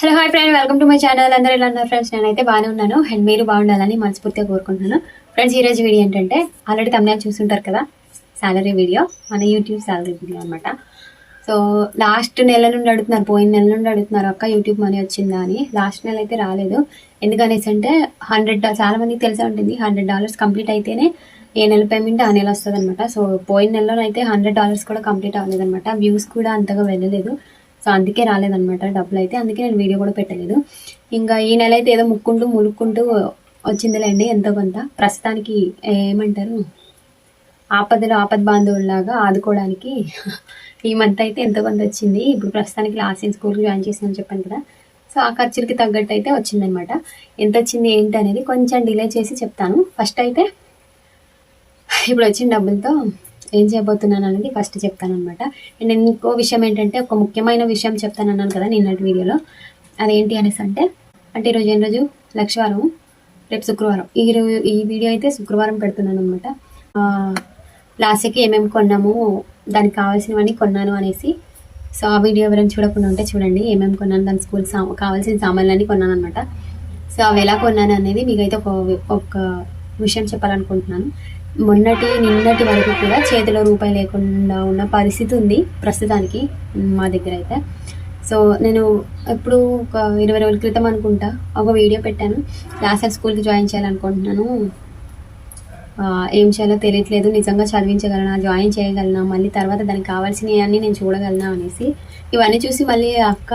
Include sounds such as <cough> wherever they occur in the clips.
Hello hi friend welcome to my channel అందరూ ఎలా ఉన్నారు ఫ్రెండ్స్ నేనైతే బాగానే ఉన్నాను. అండ్ మీరు బాగుండాలని మనస్ఫూర్తిగా కోరుకుంటున్నాను. ఫ్రెండ్స్ ఈరోజు వీడియో ఏంటంటే ఆల్రెడీ తమిళ చూస్తుంటారు కదా సాలరీ వీడియో మన యూట్యూబ్ శాలరీ వీడియో అనమాట సో లాస్ట్ నెల నుండి అడుగుతున్నారు పోయిన నెల నుండి అడుగుతున్నారు అక్క యూట్యూబ్ మనీ వచ్చిందా? అని. లాస్ట్ నెల అయితే రాలేదు. ఎందుకనేసి అంటే హండ్రెడ్ చాలా మందికి తెలిసే ఉంటుంది. హండ్రెడ్ డాలర్స్ కంప్లీట్ అయితేనే ఏ నెల పేమెంట్ ఆ నెల వస్తుంది అనమాట సో పోయిన నెలలో అయితే హండ్రెడ్ డాలర్స్ కూడా కంప్లీట్ అవ్వలేదు అనమాట వ్యూస్ కూడా అంతగా వెళ్ళలేదు. సో అందుకే రాలేదనమాట డబ్బులు అయితే అందుకే నేను వీడియో కూడా పెట్టలేదు. ఇంకా ఈ నెల అయితే ఏదో ముక్కుంటూ ములుక్కుంటూ వచ్చిందిలేండి ఎంతో కొంత. ప్రస్తుతానికి ఏమంటారు? ఆపదలో ఆపద బాంధవుల్లాగా ఆదుకోవడానికి <laughs> ఈ మంత్ అయితే ఎంతో కొంత వచ్చింది. ఇప్పుడు ప్రస్తుతానికి లాస్ట్ ఇయర్ స్కూల్కి జాయిన్ చేసానని చెప్పాను కదా. సో ఆ ఖర్చులకి తగ్గట్టు అయితే వచ్చిందనమాట ఎంత వచ్చింది ఏంటి అనేది కొంచెం డిలే చేసి చెప్తాను. ఫస్ట్ అయితే ఇప్పుడు వచ్చిన డబ్బులతో ఏం చేయబోతున్నాను అనేది ఫస్ట్ చెప్తాను అనమాట అండ్ ఇంకో విషయం ఏంటంటే ఒక ముఖ్యమైన విషయం చెప్తాను అన్నాను కదా నిన్నటి వీడియోలో. అదేంటి అనేసి అంటే అంటే ఈరోజు ఏం రోజు? లక్షవారం రేపు శుక్రవారం. ఈ ఈ వీడియో అయితే శుక్రవారం పెడుతున్నాను అనమాట లాస్ట్కి ఏమేమి కొన్నాము దానికి కావాల్సినవన్నీ కొన్నాను అనేసి. సో ఆ వీడియో ఎవరైనా చూడకుండా ఉంటే చూడండి ఏమేమి కొన్నాను దాని స్కూల్ సా కావాల్సిన సామాన్లన్నీ కొన్నాను అనమాట సో అవి ఎలా కొన్నాను అనేది మీకైతే ఒక ఒక విషయం చెప్పాలనుకుంటున్నాను. మొన్నటి నిన్నటి వరకు కూడా చేతిలో రూపాయి లేకుండా ఉన్న పరిస్థితి ఉంది ప్రస్తుతానికి మా దగ్గర అయితే. సో నేను ఎప్పుడు ఒక ఇరవై రోజుల క్రితం అనుకుంటా ఒక వీడియో పెట్టాను. లాస్ట్ స్కూల్కి జాయిన్ చేయాలనుకుంటున్నాను. ఏం చేయాలో తెలియట్లేదు. నిజంగా చదివించగలనా జాయిన్ చేయగలనా మళ్ళీ తర్వాత దానికి కావాల్సినవి అన్నీ నేను చూడగలనా అనేసి ఇవన్నీ చూసి మళ్ళీ అక్క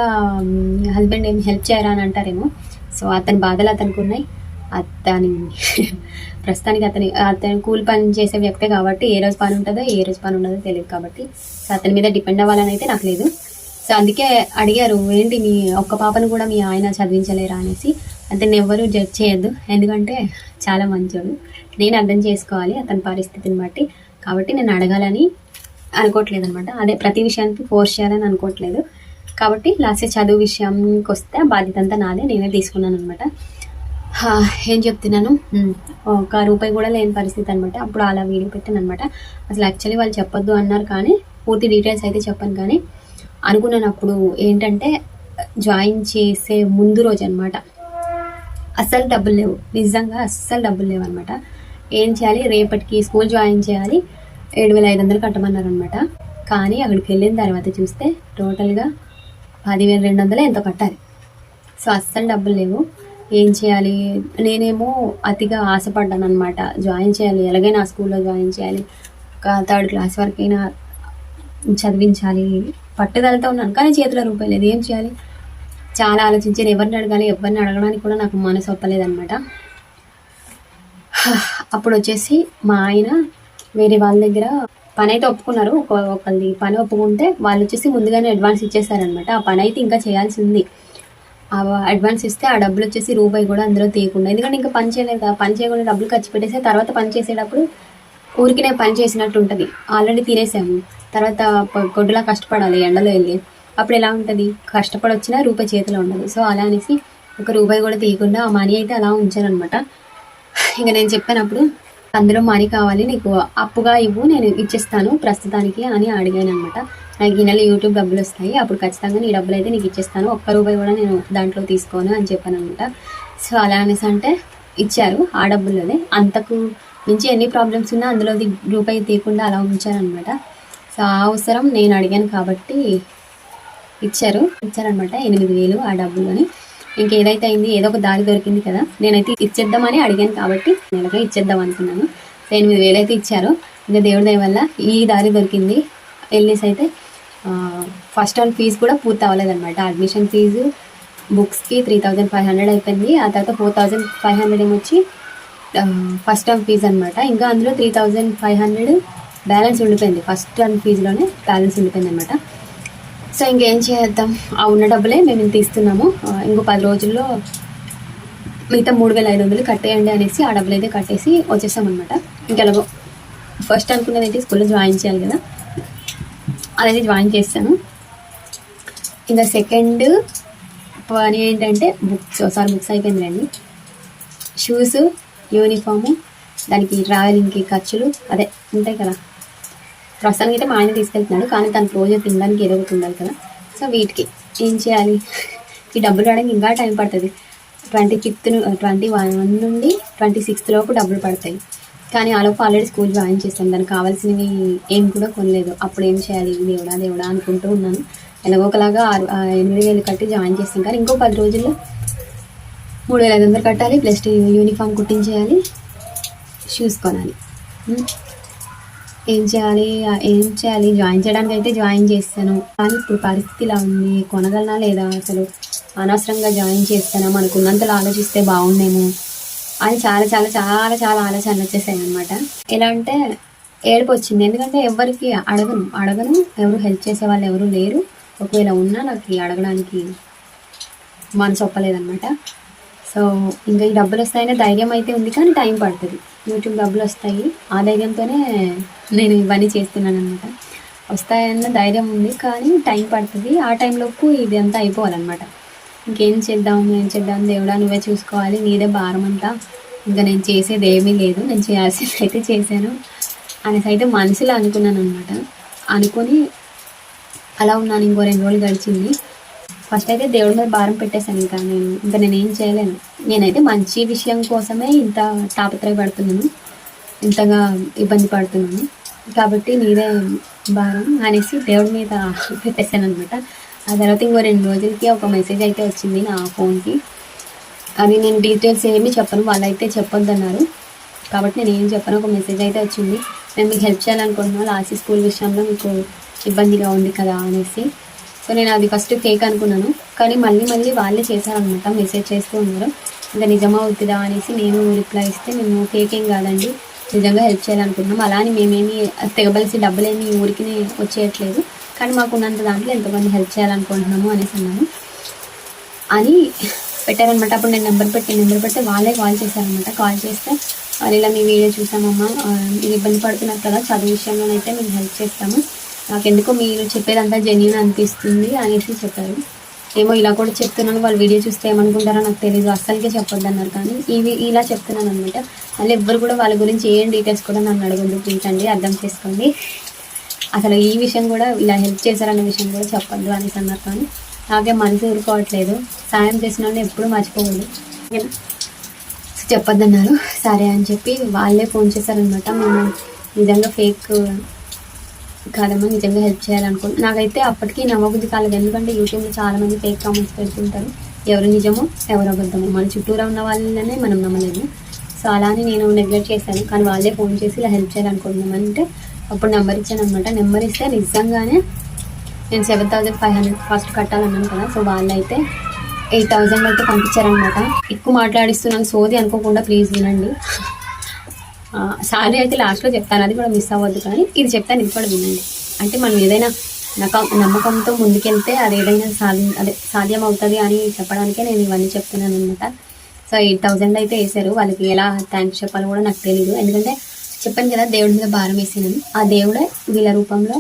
హస్బెండ్ ఏం హెల్ప్ చేయరా అని అంటారేమో. సో అతని బాధలు అతనికి ఉన్నాయి. అతని ప్రస్తుతానికి అతని అతను కూలి పని చేసే వ్యక్తే కాబట్టి ఏ రోజు పని ఉంటుందో ఏ రోజు పని ఉండదో తెలియదు కాబట్టి. సో అతని మీద డిపెండ్ అవ్వాలని అయితే నాకు లేదు. సో అందుకే అడిగారు ఏంటి మీ ఒక్క పాపను కూడా మీ ఆయన చదివించలేరా? అనేసి. అతన్ని ఎవ్వరూ జడ్జ్ చేయొద్దు. ఎందుకంటే చాలా మంచోడు. నేను అర్థం చేసుకోవాలి అతని పరిస్థితిని బట్టి. కాబట్టి నేను అడగాలని అనుకోవట్లేదు అనమాట అదే ప్రతి విషయానికి ఫోర్స్ చేయాలని అనుకోవట్లేదు. కాబట్టి లాస్ట్ చదువు విషయానికి వస్తే బాధ్యత అంతా నాదే. నేనే తీసుకున్నాను అనమాట ఏం చెప్తున్నాను? ఒక రూపాయి కూడా లేని పరిస్థితి అనమాట అప్పుడు అలా వీడియో పెట్టాను అనమాట అసలు యాక్చువల్లీ వాళ్ళు చెప్పొద్దు అన్నారు కానీ పూర్తి డీటెయిల్స్ అయితే చెప్పాను కానీ అనుకున్నాను అప్పుడు ఏంటంటే జాయిన్ చేసే ముందు రోజు అనమాట అస్సలు డబ్బులు లేవు. నిజంగా అస్సలు డబ్బులు లేవు అనమాట ఏం చేయాలి? రేపటికి స్కూల్ జాయిన్ చేయాలి. ఏడు వేల ఐదు వందలు కట్టమన్నారు అనమాట కానీ అక్కడికి వెళ్ళిన తర్వాత చూస్తే టోటల్గా పదివేల రెండు వందలు ఎంతో కట్టాలి సో అస్సలు డబ్బులు లేవు. ఏం చేయాలి? నేనేమో అతిగా ఆశపడ్డాను అనమాట జాయిన్ చేయాలి. ఎలాగైనా ఆ స్కూల్లో జాయిన్ చేయాలి. ఒక థర్డ్ క్లాస్ వరకైనా చదివించాలి. పట్టుదలతో ఉన్నాను. కానీ చేతిలో రూపాయి లేదు. ఏం చేయాలి? చాలా ఆలోచించాను. ఎవరిని అడగాలి? ఎవరిని అడగడానికి కూడా నాకు మనసు ఒప్పలేదనమాట అప్పుడు వచ్చేసి మా ఆయన వేరే వాళ్ళ దగ్గర పని అయితే ఒప్పుకున్నారు. ఒక ఒకళ్ళది పని ఒప్పుకుంటే వాళ్ళు వచ్చేసి ముందుగానే అడ్వాన్స్ ఇచ్చేసారనమాట ఆ పని అయితే ఇంకా చేయాల్సి ఉంది అడ్వాన్స్ ఇస్తే ఆ డబ్బులు వచ్చేసి రూపాయి కూడా అందులో తీయకుండా. ఎందుకంటే ఇంకా పని చేయలేదు కదా పని చేయకుండా డబ్బులు ఖర్చు పెట్టేసి తర్వాత పని చేసేటప్పుడు ఊరికినే పని చేసినట్టు ఉంటుంది. ఆల్రెడీ తినేసాము తర్వాత గొడ్డులా కష్టపడాలి ఎండలో వెళ్ళి. అప్పుడు ఎలా ఉంటుంది? కష్టపడి వచ్చినా రూపాయి చేతిలో ఉండదు. సో అలా అనేసి ఒక రూపాయి కూడా తీయకుండా ఆ మనీ అయితే అలా ఉంచానమాట ఇంకా నేను చెప్పినప్పుడు అందులో మనీ కావాలి నీకు అప్పుగా ఇవ్వు నేను ఇచ్చేస్తాను ప్రస్తుతానికి అని అడిగాను అనమాట నాకు ఈ నెల యూట్యూబ్ డబ్బులు వస్తాయి. అప్పుడు ఖచ్చితంగా నీ డబ్బులు అయితే నీకు ఇచ్చేస్తాను. ఒక్క రూపాయి కూడా నేను దాంట్లో తీసుకోను అని చెప్పాను అనమాట సో అలా అనేసి అంటే ఇచ్చారు ఆ డబ్బుల్లోనే. అంతకు మించి ఎన్ని ప్రాబ్లమ్స్ ఉన్నా అందులో రూపాయి తీయకుండా అలా ఉంచారనమాట సో ఆ అవసరం నేను అడిగాను కాబట్టి ఇచ్చారు. ఇచ్చారనమాట ఎనిమిది వేలు ఆ డబ్బులోని ఇంకేదైతే అయింది ఏదో ఒక దారి దొరికింది కదా నేనైతే ఇచ్చేద్దామని అడిగాను కాబట్టి నెలగా ఇచ్చేద్దాం అనుకున్నాను. సో ఎనిమిది వేలు అయితే ఇచ్చారు. ఇంకా దేవుడి దయ వల్ల ఈ దారి దొరికింది. వెళ్ళేసి అయితే ఫస్ట్ అండ్ ఫీజు కూడా పూర్తి అవ్వలేదన్నమాట. అడ్మిషన్ ఫీజు బుక్స్కి త్రీ థౌజండ్ ఫైవ్ హండ్రెడ్ అయిపోయింది. ఆ తర్వాత ఫోర్ థౌజండ్ ఫైవ్ హండ్రెడ్ ఏమొచ్చి ఫస్ట్ టర్మ్ ఫీజు అనమాట ఇంకా అందులో three thousand five hundred balance ఉండిపోయింది. ఫస్ట్ టర్మ్ ఫీజులోనే బ్యాలెన్స్ ఉండిపోయింది అనమాట సో ఇంకేం చేద్దాం? ఆ ఉన్న డబ్బులే మేము తీస్తున్నాము ఇంకో పది రోజుల్లో మిగతా మూడు వేల ఐదు వందలు కట్టేయండి అనేసి ఆ డబ్బులు అయితే కట్టేసి వచ్చేసామన్నమాట. అనమాట ఇంకెలాగో ఫస్ట్ అనుకున్నది అయితే స్కూల్లో జాయిన్ చేయాలి కదా. అదైతే జాయిన్ చేస్తాను ఇంకా సెకండ్ పని ఏంటంటే బుక్స్ ఒకసారి బుక్స్ అయిపోయిందిలేండి. షూస్ యూనిఫాము దానికి ట్రావెలింగ్కి ఖర్చులు అదే ఉంటాయి కదా. ప్రస్తుతానికి అయితే మా ఆయన తీసుకెళ్తున్నాడు కానీ తనకు రోజు తినడానికి ఏదో ఒకటి ఉండాలి కదా. సో వీటికి ఏం చేయాలి? ఈ డబ్బులు రావడానికి ఇంకా టైం పడుతుంది. ట్వంటీ ఫిఫ్త్ ట్వంటీ వన్ నుండి ట్వంటీ సిక్స్త్ లోపు డబ్బులు పడతాయి. కానీ ఆలోపు ఆల్రెడీ స్కూల్ జాయిన్ చేస్తాను దానికి కావాల్సినవి ఏం కూడా కొనలేదు. అప్పుడు ఏం చేయాలి? దేవుడా దేవుడా అనుకుంటూ ఉన్నాను. ఎలాగోకలాగా ఆరు ఎనిమిది వేలు కట్టి జాయిన్ చేస్తాను కానీ ఇంకో పది రోజుల్లో మూడు వేల ఐదు వందలు కట్టాలి. Plus uniform కుట్టించేయాలి. షూస్ కొనాలి. ఏం చేయాలి? ఏం చేయాలి? జాయిన్ చేయడానికి అయితే జాయిన్ చేస్తాను కానీ ఇప్పుడు పరిస్థితి ఇలా ఉంది. కొనగలనా లేదా అసలు? అనవసరంగా జాయిన్ చేస్తానా మనకు ఉన్నంతలో ఆలోచిస్తే బాగుండేమో. అని చాలా చాలా చాలా చాలా ఆలోచనలు వచ్చేసాయి అనమాట ఎలా అంటే ఏడుపు వచ్చింది. ఎందుకంటే ఎవరికి అడగను. అడగను. ఎవరు హెల్ప్ చేసే వాళ్ళు ఎవరు లేరు. ఒకవేళ ఉన్నా నాకు అడగడానికి మనసు ఒప్పలేదన్నమాట. సో ఇంకా ఈ డబ్బులు వస్తాయనే ధైర్యం అయితే ఉంది కానీ టైం పడుతుంది. యూట్యూబ్ డబ్బులు వస్తాయి. ఆ ధైర్యంతోనే నేను ఇవన్నీ చేస్తున్నాను అనమాట వస్తాయన్న ధైర్యం ఉంది కానీ టైం పడుతుంది. ఆ టైంలోపు ఇదంతా అయిపోవాలన్నమాట. ఇంకేం చేద్దాం ఏం చేద్దాం? దేవుడా నువ్వే చూసుకోవాలి. నీదే భారం అంతా ఇంకా నేను చేసేది ఏమీ లేదు. నేను చేయాల్సింది అయితే చేశాను. అనేసి అయితే మనసులో అనుకున్నాను అనమాట అనుకొని అలా ఉన్నాను. ఇంకో రెండు రోజులు గడిచింది. ఫస్ట్ అయితే దేవుడి మీద భారం పెట్టేశాను ఇంకా నేను. ఇంకా నేను ఏం చేయలేను. నేనైతే మంచి విషయం కోసమే ఇంత తాపత్రయపడుతున్నాను. ఇంతగా ఇబ్బంది పడుతున్నాను. కాబట్టి నీదే భారం అనేసి దేవుడి మీద పెట్టేశాను అనమాట ఆ తర్వాత ఇంకో రెండు రోజులకి ఒక మెసేజ్ అయితే వచ్చింది నా ఫోన్కి అది నేను డీటెయిల్స్ ఏమి చెప్పను వాళ్ళైతే చెప్పొద్దన్నారు. కాబట్టి నేను ఏం చెప్పను ఒక మెసేజ్ అయితే వచ్చింది. నేను మీకు హెల్ప్ చేయాలనుకుంటున్నాను లాస్ట్ స్కూల్ విషయంలో మీకు ఇబ్బందిగా ఉంది కదా అనేసి. సో నేను అది ఫస్ట్ ఫేక్ అనుకున్నాను. కానీ మళ్ళీ మళ్ళీ వాళ్ళే చేశారనమాట మెసేజ్ చేస్తూ ఉన్నారు. ఇంకా నిజమా అవుతుందా అనేసి నేను రిప్లై ఇస్తే మేము ఫేక్ ఏం కాదండి. నిజంగా హెల్ప్ చేయాలనుకుంటున్నాం. అలా అని మేమేమి తెగబలిసి డబ్బులేమి ఊరికి వచ్చేయట్లేదు. కానీ మాకు ఉన్నంత దాంట్లో ఎంతమంది హెల్ప్ చేయాలనుకుంటున్నాము అనేసి అన్నాను. అని పెట్టారనమాట. అప్పుడు నేను నెంబర్ పెట్టి నెంబర్ పెడితే వాళ్ళే కాల్ చేశారనమాట. కాల్ చేస్తే వాళ్ళు ఇలా మీ వీడియో చూసామమ్మా. మీరు ఇబ్బంది పడుతున్నారు కదా చదువు విషయంలోనైతే మేము హెల్ప్ చేస్తాము. నాకు ఎందుకో మీరు చెప్పేదంతా జెన్యున్ అనిపిస్తుంది అనేసి చెప్పారు. ఏమో ఇలా కూడా చెప్తున్నాను. వాళ్ళు వీడియో చూస్తే ఏమనుకుంటారో నాకు తెలియదు అస్సలకే చెప్పొద్దు అన్నారు. కానీ ఇవి ఇలా చెప్తున్నాను అనమాట మళ్ళీ ఎవ్వరు కూడా వాళ్ళ గురించి ఏం డీటెయిల్స్ కూడా నన్ను అడగద్దు. ప్లీజ్ అండి అర్థం చేసుకోండి. అసలు ఈ విషయం కూడా ఇలా హెల్ప్ చేశారన్న విషయం కూడా చెప్పొద్దు అనేసి అన్నారు కానీ నాకే మనసు ఊరుకోవట్లేదు. సాయం చేసిన వాళ్ళని ఎప్పుడూ మర్చిపోకూడదు ఓకేనా చెప్పొద్దన్నారు. సరే అని చెప్పి వాళ్ళే ఫోన్ చేశారనమాట మేము నిజంగా ఫేక్ కాదమ్మా నిజంగా హెల్ప్ చేయాలనుకుంటున్నాను నాకైతే అప్పటికి నమ్మబుద్ధి కాలేదు. ఎందుకంటే యూట్యూబ్లో చాలా మంది ఫేక్ కామెంట్స్ పెడుతుంటారు. ఎవరు నిజమో ఎవరు అబద్ధమో. మన చుట్టూరా ఉన్న వాళ్ళనే మనం నమ్మలేము సో అలా అని నేను నెగ్లెక్ట్ చేశాను. కానీ వాళ్ళే ఫోన్ చేసి ఇలా హెల్ప్ చేయాలనుకుంటున్నాం అంటే అప్పుడు నెంబర్ ఇచ్చాను అనమాట నెంబర్ ఇస్తే నిజంగానే నేను seven thousand five hundred first కట్టాలన్నాను కదా సో వాళ్ళైతే ఎయిట్ థౌజండ్ అయితే పంపించారనమాట ఎక్కువ మాట్లాడిస్తున్నాను సోది అనుకోకుండా ప్లీజ్ వినండి. సారీ అయితే లాస్ట్లో చెప్తాను అది కూడా మిస్ అవ్వద్దు కానీ ఇది చెప్తాను ఇది కూడా వినండి. అంటే మనం ఏదైనా నక నమ్మకంతో ముందుకెళ్తే అది ఏదైనా సాధి అదే సాధ్యం అవుతుంది అని చెప్పడానికే నేను ఇవన్నీ చెప్తున్నాను అనమాట సో ఎయిట్ థౌజండ్ అయితే వేశారు వాళ్ళకి ఎలా థ్యాంక్స్ చెప్పాలో కూడా నాకు తెలియదు ఎందుకంటే చెప్పాను కదా దేవుడి మీద భారం వేసినాను. ఆ దేవుడే వీళ్ళ రూపంలో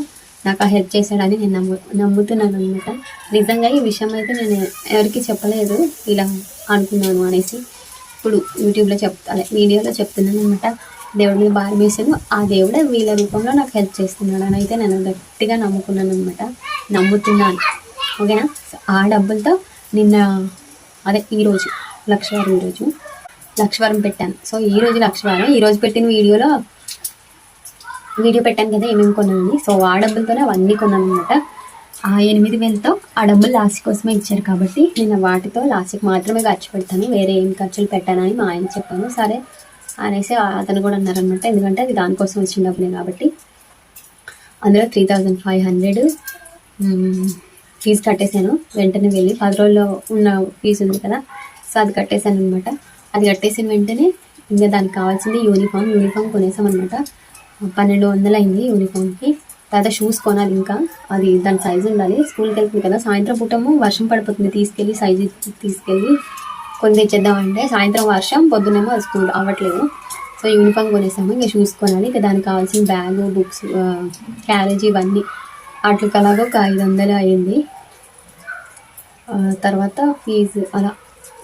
నాకు ఆ హెల్ప్ చేశాడని నేను నమ్ము నమ్ముతున్నాను అనమాట నిజంగా ఈ విషయం అయితే నేను ఎవరికి చెప్పలేదు ఇలా అనుకున్నాను అనేసి ఇప్పుడు యూట్యూబ్లో చెప్తా అదే వీడియోలో చెప్తున్నాను అనమాట దేవుడి మీద భారం వేసాను ఆ దేవుడే వీళ్ళ రూపంలో నాకు హెల్ప్ చేస్తున్నాడు అని అయితే నేను గట్టిగా నమ్ముకున్నాను అనమాట నమ్ముతున్నాను. ఓకేనా? ఆ డబ్బులతో నిన్న అదే ఈరోజు లక్షవారం ఈరోజు లక్షవారం పెట్టాను. సో ఈ రోజు లక్షవారం ఈరోజు పెట్టిన వీడియోలో వీడియో పెట్టాను కదా ఏమేమి కొన్నానని సో ఆ డబ్బులతోనే అవన్నీ కొన్నాను అనమాట ఆ ఎనిమిది వేలతో ఆ డబ్బులు లాస్ట్ కోసమే ఇచ్చారు కాబట్టి నేను వాటితో లాస్ట్కి మాత్రమే ఖర్చు పెడతాను. వేరే ఏం ఖర్చులు పెట్టానని మా ఆయన చెప్పాను. సరే అనేసి అతను కూడా అన్నారనమాట ఎందుకంటే అది దానికోసం వచ్చిన డబ్బులే కాబట్టి. అందులో three thousand five hundred fee కట్టేశాను. వెంటనే వెళ్ళి పది రోజుల్లో ఉన్న ఫీజు ఉంది కదా సో అది కట్టేశాను అనమాట అది కట్టేసిన వెంటనే ఇంకా దానికి కావాల్సింది యూనిఫామ్ యూనిఫామ్ కొనేసాం అనమాట పన్నెండు వందలు అయింది యూనిఫామ్కి తర్వాత షూస్ కొనాలి ఇంకా. అది దాని సైజు ఉండాలి. స్కూల్కి వెళ్తుంది కదా. సాయంత్రం పూటము వర్షం పడిపోతుంది. తీసుకెళ్ళి సైజు తీసుకెళ్ళి కొని తెచ్చేద్దామంటే సాయంత్రం వర్షం పొద్దునేమో అది స్కూల్ అవ్వట్లేదు. సో యూనిఫామ్ కొనేసాము. ఇంకా షూస్ కొనాలి. ఇంకా దానికి కావాల్సిన బ్యాగ్ బుక్స్ క్యారేజ్ ఇవన్నీ. వాటికి అలాగ ఒక ఐదు వందలు అయింది తర్వాత ఫీజు అలా.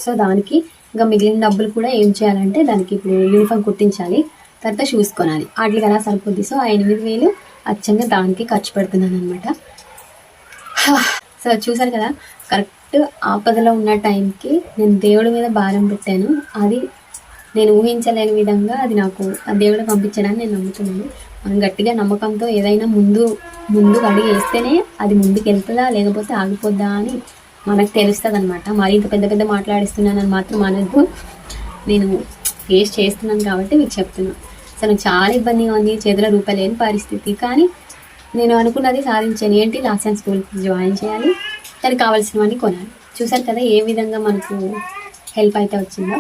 సో దానికి ఇంకా మిగిలిన డబ్బులు కూడా ఏం చేయాలంటే దానికి ఇప్పుడు యూనిఫామ్ కుట్టించాలి. తర్వాత షూస్ కొనాలి. వాటికి అలా సరిపోద్ది? సో ఆ ఎనిమిది వేలు అచ్చంగా దానికి ఖర్చు పెడుతున్నాను అనమాట సో చూసారు కదా కరెక్ట్ ఆపదలో ఉన్న టైంకి నేను దేవుడి మీద భారం పెట్టాను. అది నేను ఊహించలేని విధంగా అది నాకు ఆ దేవుడు పంపించడాన్ని నేను నమ్ముతున్నాను. మనం గట్టిగా నమ్మకంతో ఏదైనా ముందు ముందు అడిగి వేస్తేనే అది ముందుకు వెళ్తుందా లేకపోతే ఆగిపోద్దా అని మనకు తెలుస్తుంది అనమాట మరి ఇంత పెద్ద పెద్ద మాట్లాడిస్తున్నానని మాత్రం అనద్దు. నేను ఫేస్ చేస్తున్నాను కాబట్టి మీకు చెప్తున్నాను సో నాకు చాలా ఇబ్బందిగా ఉంది. చేతిలో రూపాయలు లేని పరిస్థితి. కానీ నేను అనుకున్నది సాధించాను ఏంటి? లాస్ట్ టైం స్కూల్కి జాయిన్ చేయాలి. దానికి కావాల్సినవన్నీ కొనాలి. చూసారు కదా ఏ విధంగా మనకు హెల్ప్ అయితే వచ్చిందో.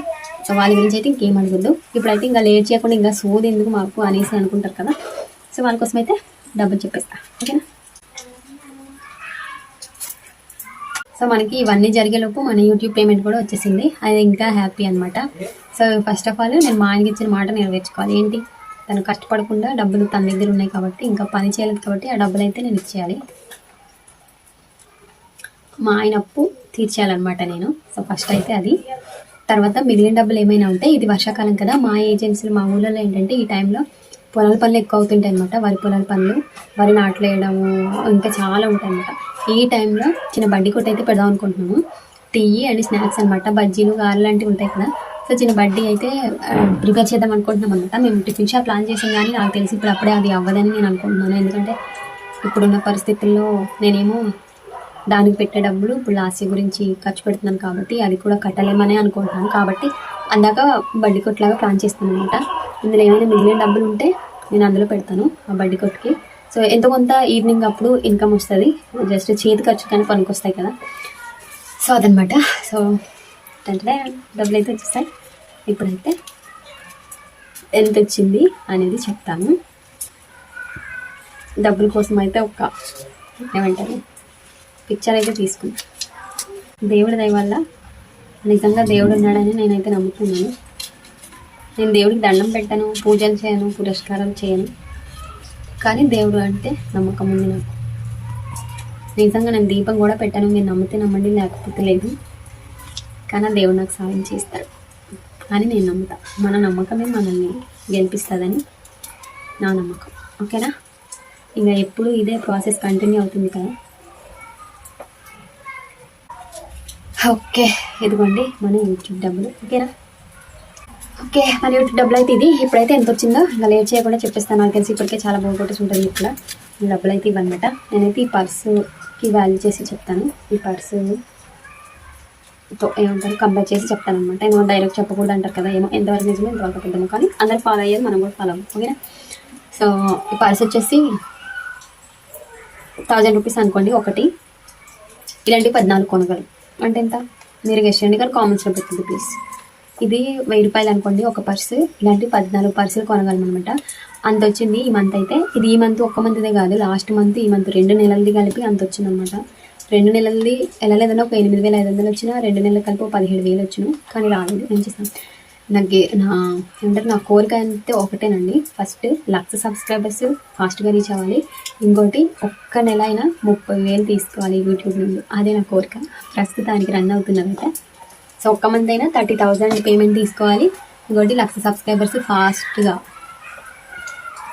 సో వాళ్ళ గురించి అయితే ఇంకేం అడగద్దు. ఇప్పుడైతే ఇంకా లేట్ చేయకుండా ఇంకా సోది ఎందుకు మాకు అనేసి అనుకుంటారు కదా. సో వాళ్ళ కోసం అయితే డబ్బులు చెప్పేస్తా. ఓకేనా? సో మనకి ఇవన్నీ జరిగేలోపు మన యూట్యూబ్ పేమెంట్ కూడా వచ్చేసింది. అది ఇంకా హ్యాపీ అనమాట సో ఫస్ట్ ఆఫ్ ఆల్ నేను మా ఆయనకి ఇచ్చిన మాట నెరవేర్చుకోవాలి. ఏంటి? తను కష్టపడకుండా డబ్బులు తన దగ్గర ఉన్నాయి కాబట్టి ఇంకా పని చేయలేదు కాబట్టి ఆ డబ్బులు అయితే నేను ఇచ్చేయాలి. మా ఆయన అప్పు తీర్చేయాలన్నమాట నేను. సో ఫస్ట్ అయితే అది. తర్వాత మిగిలిన డబ్బులు ఏమైనా ఉంటే ఇది వర్షాకాలం కదా మా ఏజెన్సీలు మా ఊళ్ళలో ఏంటంటే ఈ టైంలో పొలాల పనులు ఎక్కువ అవుతుంటాయి అనమాట వరి పొలాల పనులు వరి నాట్లు వేయడము ఇంకా చాలా ఉంటాయి అనమాట ఈ టైంలో చిన్న బండి కొట్టు అయితే పెడదాం అనుకుంటున్నాము. టీ అండ్ స్నాక్స్ అనమాట బజ్జీలు గారెలు లాంటివి ఉంటాయి కదా. సో చిన్న బడ్డీ అయితే ప్రిపేర్ చేద్దాం అనుకుంటున్నాం అనమాట మేము టిఫిన్ షాప్ ప్లాన్ చేసాం కానీ నాకు తెలిసి ఇప్పుడు అప్పుడే అది అవ్వదని నేను అనుకుంటున్నాను. ఎందుకంటే ఇప్పుడున్న పరిస్థితుల్లో నేనేమో దానికి పెట్టే డబ్బులు ఇప్పుడు లాస్ట్ గురించి ఖర్చు పెడుతున్నాను కాబట్టి అది కూడా కట్టలేమనే అనుకుంటున్నాను. కాబట్టి అందాక బడ్డీ కొట్లాగా ప్లాన్ చేస్తాను అనమాట ఇందులో ఏమైనా మిగిలిన డబ్బులు ఉంటే నేను అందులో పెడతాను ఆ బడ్డీ కొట్టుకి. సో ఎంత కొంత ఈవినింగ్ అప్పుడు ఇన్కమ్ వస్తుంది. జస్ట్ చేతి ఖర్చు కానీ పనికి వస్తాయి కదా. సో అదనమాట. సో అంటే డబ్బులు అయితే వచ్చేస్తాయి ఇప్పుడైతే ఎంత వచ్చింది అనేది చెప్తాను. డబ్బుల కోసం అయితే ఒక ఏమంటారు? పిక్చర్ అయితే తీసుకున్నా. దేవుడి దయ వల్ల నిజంగా దేవుడు ఉన్నాడని నేనైతే నమ్ముతున్నాను. నేను దేవుడికి దండం పెట్టను పూజలు చేయను పురస్కారం చేయను. కానీ దేవుడు అంటే నమ్మకం ఉంది నాకు. నిజంగా నేను దీపం కూడా పెట్టాను మీరు నమ్మితే నమ్మండి లేకపోతే లేదు. కానీ ఆ దేవుడు నాకు సాయం చేస్తాడు. అని నేను నమ్ముతా. మన నమ్మకమే మనల్ని గెలిపిస్తుందని నా నమ్మకం. ఓకేనా? ఇంకా ఎప్పుడు ఇదే ప్రాసెస్ కంటిన్యూ అవుతుంది కదా? ఓకే ఇదిగోండి మన యూట్యూబ్ డబ్బులు ఓకేనా? ఓకే మన యూట్యూబ్ డబ్బులు అయితే ఇది. ఇప్పుడైతే ఎంత వచ్చిందో ఇంకా లేట్ చేయకుండా చెప్పేస్తాను. నాకు తెలిసి ఇప్పటికే చాలా బాగుంటుంది ఉంటుంది ఇక్కడ. డబ్బులు అయితే ఇవ్వనమాట నేనైతే ఈ పర్సుకి వాల్యూ చేసి చెప్తాను. ఈ పర్సు ఏమంటారు? కంపేర్ చేసి చెప్తాను అనమాట ఏమో డైరెక్ట్ చెప్పకూడదు అంటారు కదా. ఏమో ఎంతవరకు నిజమో ఎంతవరకు అబద్ధమో. కానీ అందరు ఫాలో అయ్యేది మనం కూడా ఫాలో అవ్వం ఓకేనా? సో ఈ పర్స్ వచ్చేసి థౌజండ్ రూపీస్ అనుకోండి ఒకటి. ఇలాంటి పద్నాలుగు కొనగలు. అంటే ఎంత? మీరు గెస్ట్ చేయండి కానీ కామెంట్స్లో పెట్టండి ప్లీజ్ ఇది వెయ్యి రూపాయలు అనుకోండి ఒక పర్సు ఇలాంటి పద్నాలుగు పర్సులు కొనగలం అనమాట అంత వచ్చింది ఈ మంత్ అయితే. ఇది ఈ మంత్ ఒక్క మంత్దే కాదు లాస్ట్ మంత్ ఈ మంత్ రెండు నెలలది కలిపి అంత వచ్చింది అనమాట రెండు నెలలది ఎలా లేదన్నా ఒక ఎనిమిది వేల ఐదు వందలు వచ్చినా రెండు నెలలు కలిపి పదిహేడు వేలు వచ్చిన కానీ రాలేదు. ఏం చేస్తాను నాకు గే- నా ఏంటంటే నా కోరిక అయితే ఒకటేనండి. ఫస్ట్ లక్ష సబ్స్క్రైబర్స్ ఫాస్ట్గా రీచ్ అవ్వాలి. ఇంకోటి ఒక్క నెల అయినా ముప్పై వేలు తీసుకోవాలి యూట్యూబ్ నుండి. అదే నా కోరిక. ప్రస్తుతానికి రన్ అవుతున్నదైతే. సో ఒక్క మంత్ అయినా థర్టీ థౌజండ్ పేమెంట్ తీసుకోవాలి. ఇంకోటి లక్ష సబ్స్క్రైబర్స్ ఫాస్ట్గా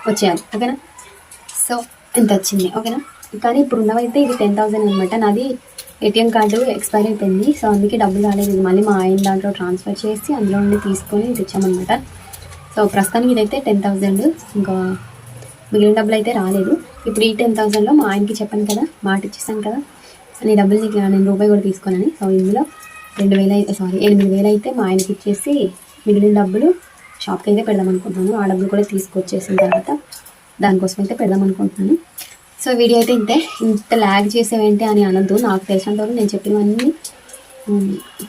వచ్చేయాలి. ఓకేనా? సో ఎంత వచ్చింది. ఓకేనా? కానీ ఇప్పుడు ఉన్నవైతే ఇది టెన్ థౌసండ్ అనమాట నాది ఏటీఎం కార్డు ఎక్స్పైర్ అయిపోయింది. సో అందుకే డబ్బులు రాలేదు. ఇది మళ్ళీ మా ఆయన దాంట్లో ట్రాన్స్ఫర్ చేసి అందులో నుండి తీసుకొని తెచ్చామన్నమాట. సో ప్రస్తుతానికి ఇదైతే టెన్ థౌజండ్ ఇంకా మిగిలిన డబ్బులు అయితే రాలేదు. ఇప్పుడు ఈ టెన్ థౌసండ్లో మా ఆయనకి చెప్పాను కదా మాట ఇచ్చేసాను కదా. నీ డబ్బులు నీకు నేను రూపాయి కూడా తీసుకోనని. సో ఇందులో రెండు వేల అయితే సారీ ఎనిమిది వేలు అయితే మా ఆయనకి ఇచ్చేసి మిగిలిన డబ్బులు షాప్కి అయితే పెడదాం అనుకుంటున్నాను ఆ డబ్బులు కూడా తీసుకొచ్చేసిన తర్వాత దానికోసం అయితే పెడదాం అనుకుంటున్నాను సో వీడియో అయితే ఇంతే. ఇంత ల్యాగ్ చేసేవేంటి అని అనొద్దు. నాకు తెలిసినంత వరకు నేను చెప్పినవన్నీ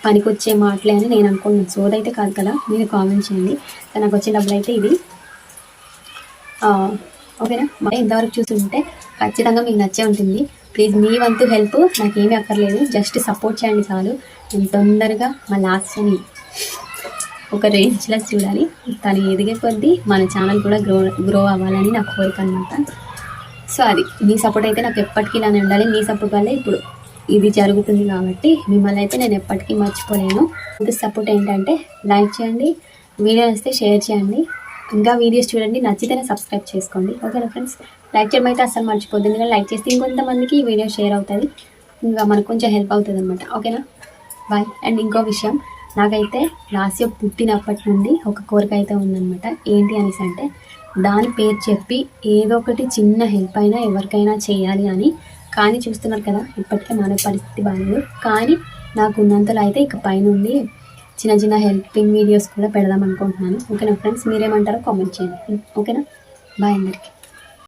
పనికొచ్చే మాటలే అని నేను అనుకుంటున్నాను సో అయితే కాదు కదా. మీరు కామెంట్ చేయండి. నాకు వచ్చే డబ్బులు అయితే ఇది ఓకేనా? మరి ఇంతవరకు చూస్తుంటే ఖచ్చితంగా మీకు నచ్చే ఉంటుంది. ప్లీజ్ మీ వంతు హెల్ప్. నాకేమీ అక్కర్లేదు. జస్ట్ సపోర్ట్ చేయండి చాలు. తొందరగా మా లాస్ట్ అని ఒక రేంజ్లో చూడాలి. తను ఎదిగే కొద్దీ మన ఛానల్ కూడా గ్రో గ్రో అవ్వాలని నా కోరిక అనమాట సో అది మీ సపోర్ట్ అయితే నాకు ఎప్పటికీ ఇలానే ఉండాలి. మీ సపోర్ట్ వల్లే ఇప్పుడు ఇది జరుగుతుంది కాబట్టి మిమ్మల్ని అయితే నేను ఎప్పటికీ మర్చిపోలేను. ఇది సపోర్ట్ ఏంటంటే లైక్ చేయండి వీడియో వస్తే షేర్ చేయండి. ఇంకా వీడియోస్ చూడండి నచ్చితేనే సబ్స్క్రైబ్ చేసుకోండి. ఓకేనా ఫ్రెండ్స్? లైక్ చేయడం అయితే అసలు మర్చిపోద్దు. ఎందుకంటే లైక్ చేస్తే ఇంకొంతమందికి ఈ వీడియో షేర్ అవుతుంది. ఇంకా మనకు కొంచెం హెల్ప్ అవుతుంది అనమాట ఓకేనా? బాయ్ అండ్ ఇంకో విషయం నాకైతే లాస్ట్ ఇయర్ పుట్టినప్పటి నుండి ఒక కోరిక అయితే ఉందన్నమాట. ఏంటి అనేసి అంటే దాని పేరు చెప్పి ఏదో ఒకటి చిన్న హెల్ప్ అయినా ఎవరికైనా చేయాలి అని. కానీ చూస్తున్నారు కదా ఇప్పటికే మన పరిస్థితి బాగాలేదు కానీ నాకు ఉన్నంతలో అయితే ఇక పైన ఉంది చిన్న చిన్న హెల్పింగ్ వీడియోస్ కూడా పెడదాం అనుకుంటున్నాను. ఓకేనా ఫ్రెండ్స్? మీరేమంటారో కామెంట్ చేయండి. ఓకేనా? బాయ్ అందరికీ.